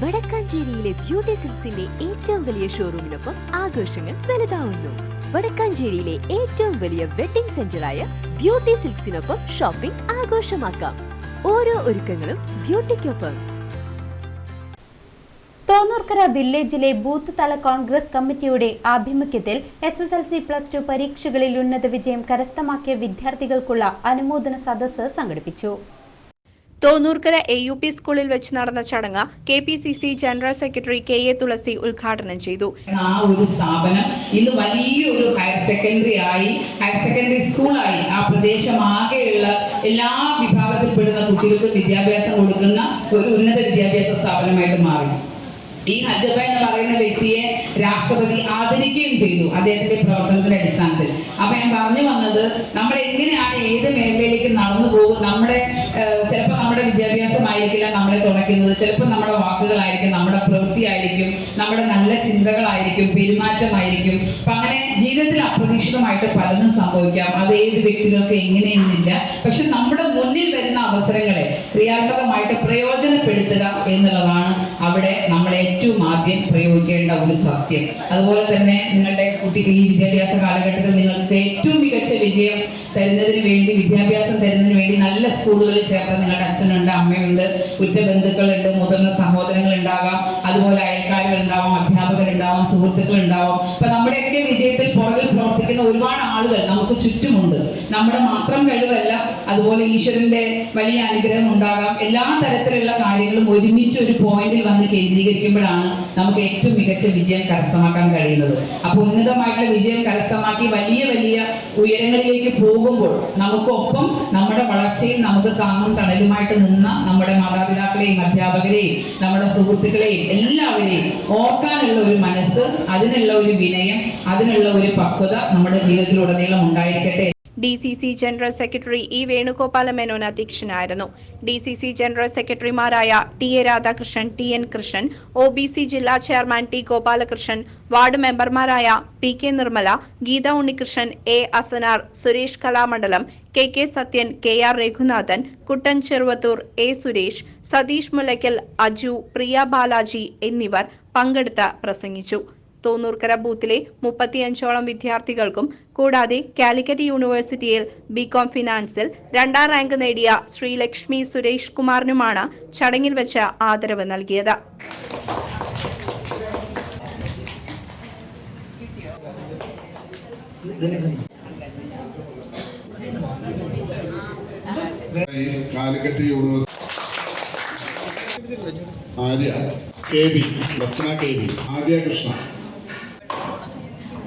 വടക്കാഞ്ചേരിയിലെ beauty സിൽസിന്റെ ഏറ്റവും വലിയ ഷോറൂമിനൊപ്പം ആഘോഷങ്ങൾ വലുതാവുന്നു. വടക്കാഞ്ചേരിയിലെ ഏറ്റവും വലിയ വെഡിംഗ് സെന്ററായ ബ്യൂട്ടി സിൽക്സിനൊപ്പം ഷോപ്പിംഗ് ആഘോഷമാക്കാം. ഓരോ ഒരുക്കങ്ങളും ബ്യൂട്ടിക്കൊപ്പം. തോന്നൂർക്കര വില്ലേജിലെ ബൂത്ത് തല കോൺഗ്രസ് കമ്മിറ്റിയുടെ ആഭിമുഖ്യത്തിൽ S S L C plus two പരീക്ഷകളിൽ ഉന്നത വിജയം കരസ്ഥമാക്കിയ വിദ്യാർത്ഥികൾക്കുള്ള അനുമോദന സദസ്സ് സംഘടിപ്പിച്ചു. തോന്നൂർക്കര എ യു പി സ്കൂളിൽ വെച്ച് നടന്ന ചടങ്ങ് K P C C general secretary K A Thulasi ഉദ്ഘാടനം ചെയ്തു. ആ ഒരു സ്ഥാപനം ഇന്ന് വലിയൊരു ഹയർ സെക്കൻഡറി ആയി ഹയർ സെക്കൻഡറി സ്കൂളായി. ആ പ്രദേശം ആകെയുള്ള എല്ലാ വിഭാഗത്തിൽപ്പെടുന്ന കുട്ടികൾക്ക് വിദ്യാഭ്യാസം കൊടുക്കുന്ന ഒരു ഉന്നത വിദ്യാഭ്യാസ സ്ഥാപനമായിട്ട് മാറി. ഈ ഹജബ എന്ന് പറയുന്ന വ്യക്തിയെ രാഷ്ട്രപതി ആദരിക്കുകയും ചെയ്തു അദ്ദേഹത്തിന്റെ പ്രവർത്തനത്തിന്റെ അടിസ്ഥാനത്തിൽ. അപ്പൊ ഞാൻ പറഞ്ഞു വന്നത് നമ്മൾ എങ്ങനെയാണ് ഏത് മേഖലയിലേക്ക് നടന്നു പോകും? നമ്മുടെ വിദ്യാഭ്യാസമായിരിക്കില്ല നമ്മളെ തുണയ്ക്കുന്നത് ചിലപ്പോൾ നമ്മുടെ വാക്കുകളായിരിക്കും നമ്മുടെ പ്രവൃത്തിയായിരിക്കും നമ്മുടെ നല്ല ചിന്തകളായിരിക്കും പെരുമാറ്റമായിരിക്കും. അപ്പൊ അങ്ങനെ ജീവിതത്തിൽ അപ്രതീക്ഷിതമായിട്ട് പലതും സംഭവിക്കാം. അത് ഏത് വ്യക്തികൾക്ക് എങ്ങനെയെന്നില്ല. പക്ഷെ നമ്മുടെ മുന്നിൽ വരുന്ന അവസരങ്ങളെ ക്രിയാത്മകമായിട്ട് പ്രയോജനപ്പെടുത്തുക എന്നുള്ളതാണ് അവിടെ നമ്മൾ ഏറ്റവും ആദ്യം പ്രയോഗിക്കേണ്ട ഒരു സത്യം. അതുപോലെ തന്നെ നിങ്ങളുടെ കുട്ടി ഈ വിദ്യാഭ്യാസ കാലഘട്ടത്തിൽ നിങ്ങൾക്ക് ഏറ്റവും മികച്ച വിജയം തരുന്നതിന് വേണ്ടി വിദ്യാഭ്യാസം തരുന്നതിന് വേണ്ടി നല്ല സ്കൂളുകളിൽ ചേർത്ത് നിങ്ങളുടെ അച്ഛനുണ്ട് അമ്മയുണ്ട് ഉറ്റ ബന്ധുക്കളുണ്ട് മുതിർന്ന സഹോദരങ്ങൾ ഉണ്ടാകാം അതുപോലെ അയൽക്കാരുണ്ടാവും അധ്യാപകരുണ്ടാവാം സുഹൃത്തുക്കൾ ഉണ്ടാവും അപ്പൊ നമ്മുടെയൊക്കെ വിജയത്തിൽ പുറകിൽ പ്രവർത്തിക്കുന്ന ഒരുപാട് ആളുകൾ നമുക്ക് ചുറ്റുമുണ്ട്. നമ്മുടെ മാത്രം കഴിവല്ല അതുപോലെ ഈശ്വരന്റെ വലിയ അനുഗ്രഹം ഉണ്ടാകാം. എല്ലാ തരത്തിലുള്ള കാര്യങ്ങളും ഒരുമിച്ച് ഒരു പോയിന്റിൽ വന്ന് കേന്ദ്രീകരിക്കുമ്പോഴാണ് നമുക്ക് ഏറ്റവും മികച്ച വിജയം കരസ്ഥമാക്കാൻ കഴിയുന്നത്. അപ്പൊ ഉന്നതമായിട്ടുള്ള വിജയം കരസ്ഥമാക്കി വലിയ വലിയ ഉയരങ്ങളിലേക്ക് പോകുമ്പോൾ നമുക്കൊപ്പം നമ്മുടെ വളർച്ചയും നമുക്ക് താങ്ങും തണലുമായിട്ട് നിന്ന നമ്മുടെ മാതാപിതാക്കളെയും അധ്യാപകരെയും നമ്മുടെ സുഹൃത്തുക്കളെയും എല്ലാവരെയും ഓർക്കാനുള്ള ഒരു മനസ്സ് അതിനുള്ള ഒരു വിനയം അതിനുള്ള ഒരു പക്വത നമ്മുടെ ജീവിതത്തിലുടനീളം ഉണ്ടായിരിക്കട്ടെ. D C C general secretary E Venugopala Menon അധ്യക്ഷനായിരുന്നു. ഡി സി സി ജനറൽ സെക്രട്ടറിമാരായ T A Radhakrishnan T N Krishnan O B C ജില്ലാ ചെയർമാൻ ടി ഗോപാലകൃഷ്ണൻ വാർഡ് മെമ്പർമാരായ P K Nirmala Geetha Unnikrishnan A Asanar Suresh Kalamandalam K K Sathyan K R Raghunathan Kuttan Cheruvathur A Suresh Satheesh Mulakkal Aju Priya Balaji എന്നിവർ പങ്കെടുത്ത് പ്രസംഗിച്ചു. തോന്നൂർക്കര ബൂത്തിലെ മുപ്പത്തിയഞ്ചോളം വിദ്യാർത്ഥികൾക്കും കൂടാതെ കാലിക്കറ്റ് യൂണിവേഴ്സിറ്റിയിൽ BCom ഫിനാൻസിൽ രണ്ടാം rank നേടിയ ശ്രീലക്ഷ്മി സുരേഷ് കുമാറിനുമാണ് ചടങ്ങിൽ വെച്ച് ആദരവ് നൽകിയത്. Calicut university Arya. K B. Lakshmana K B. Arya Krishna.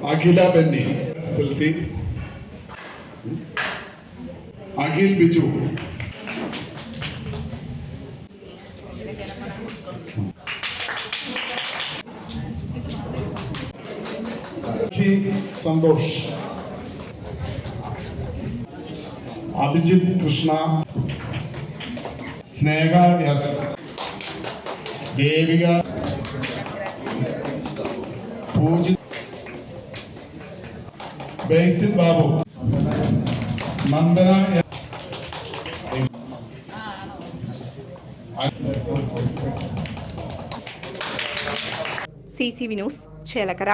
Akhila Benny. S L C Akhil Biju. Santhosh. Abhijith Krishna. Sneha S. Devika. Pooji Basil Babu Nandana S. C C V news Chelakkara